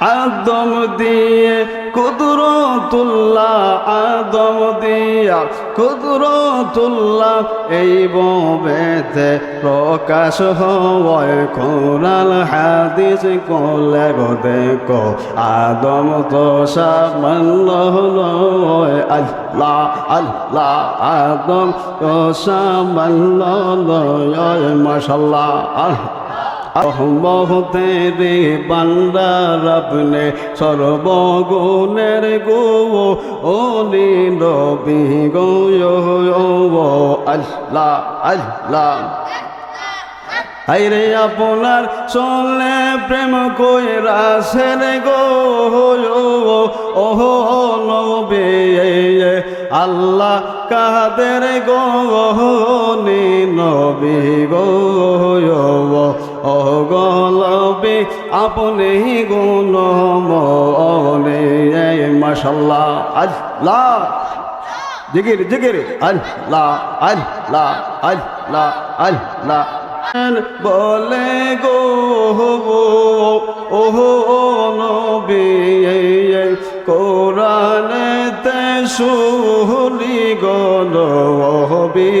আদম দিয়ে কুদরতুল্লাহ, আদম দিয়া কুদরতুল্লাহ, এই বেতে প্রকাশ হয় কোরআন, হাদিস কোলে গো দেখো, আদম তো সামান্য লয় আল্লাহ আল্লাহ, আদম তো সামান্য মাশাল্লাহ, আল্লাহ। তেরে বান্দার আপনে সর্বগুণের গো ও নবী গো আল্লাহ আল্লাহ। আইরে আপনার চলে প্রেম কই রাসের গো ওহো নবে আল্লাহ কাদের গো নি নবী গো। আপনি গুণ মনে মাশাল্লাহ, আল্লাহ। জিগির জিগির আল্লাহ আল্লাহ আল্লাহ আল্লাহ। বলে গো ওহো নবী কোরআনেতে শুনি গো নবী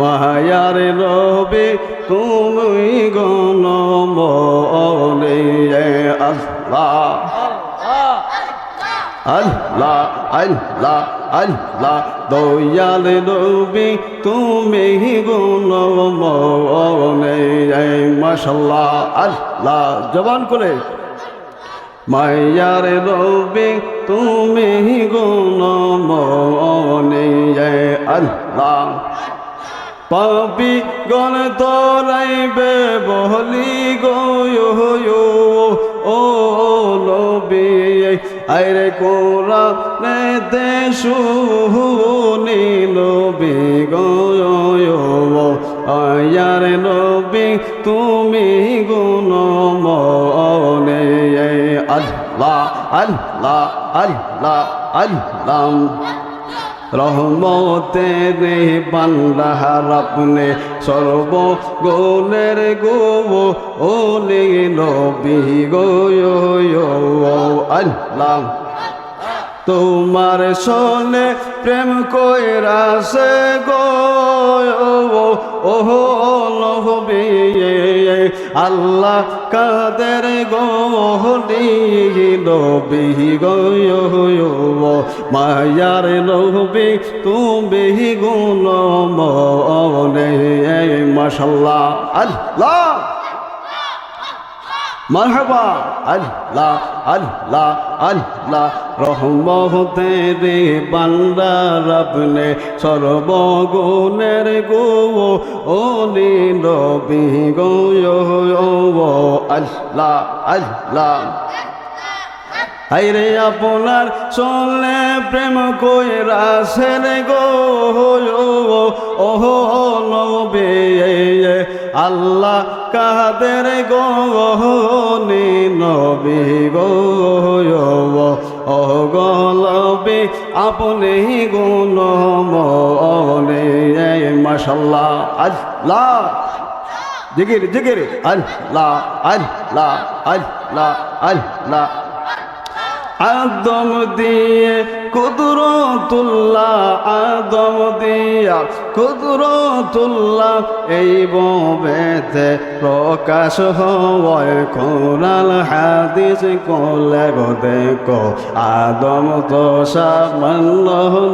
মায়ার রবি, তুমি গণ মনে আল্লাহ। আল্লাহ আল্লাহ আল্লাহ, দয়াল নবী তুমি গুণ মনে মাশাল্লাহ আল্লাহ, জবান করে মায়ার রবি, তুমি গুণ মনে আল্লাহ। পাপি গণ তোরাইবে বহলি গো ও নবী আরে কোরা নেতে শুনি নবী গো আয়ার নবী তুমি গুণ মনে আল্লাহ আল্লাহ আল্লাহ আল্লাহ। রহমতে রে বান্দাহার আপনি সর্ব গুণের গো ও নবী গো আল্লাহ। তোমার শোনে প্রেম কইরা সে গো ওহো নহবে আল্লাহ কাদের গো নবী গো মায়ার নবী তুমি গুণ মনে আল্লাহ। মারহাবা, আল্লাহ আল্লাহ আল্লাহ। রহমতে রে আপনে সর্বগুণের গো ও নবী গো হাইরে আপনার চলে প্রেম কই রাসের গো ওহো, নবে আল্লাহ কাদের গো, নি নবী গো ও গলবে আপনি গুণ মনে মাশাল্লাহ, আল্লাহ। জিগির জিগির আল্লাহ আল্লাহ আল্লাহ আল্লাহ। আদম দিয়ে কুদরতুল্লাহ, আদম দিয়া কুদরতুল্লাহ, এই বেতে প্রকাশ হয়। কোরআন, হাদিস কোলে গো দেখো, আদম তো সামান্য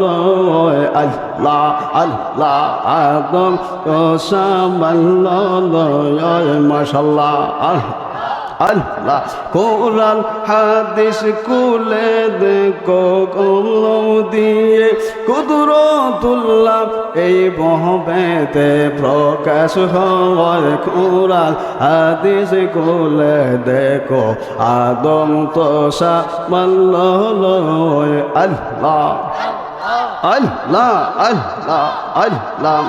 নয় আল্লাহ আল্লাহ, আদম তো সামান্য নয় মাশাল্লাহ, আল্লাহ। আল্লাহ কোরআন হাদিস কুলে দেখো কলম দিয়ে। কুদরতুল্লাহ এই বহবেতে প্রকাশ হয়। কোরআন হাদিস কুলে দেখো, আদম তো নয় আল্লাহ আল্লাহ আল্লাহ আল্লাহ।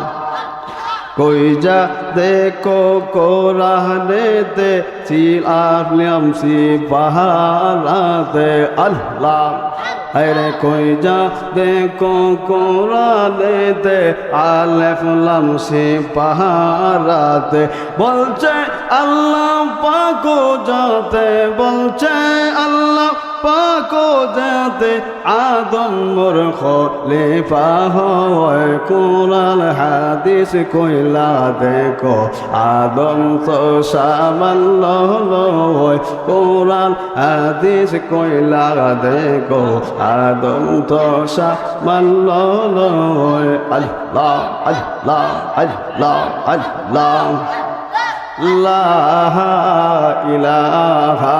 কই যা দেখো কোরআনে দে চিলাম সি পাহারাতে আল্লাহ। আরে কই যা দেখো কোরআনেতে আলেফ লাম সে পাহারাতে বলছে আল্লাহ পাকো যাতে, বলছে আল্লাহ পাকো যাতে আদম মোর খলিফা হয়। কোরআন, হাদিস কইলা দেখো, আদম তো সামান্য হয় কোরআন, হাদিস কইলা দেখো, আদম তো সামান্য হয় আল্লাহ আল্লাহ আল্লাহ আল্লাহ। লা ইলাহা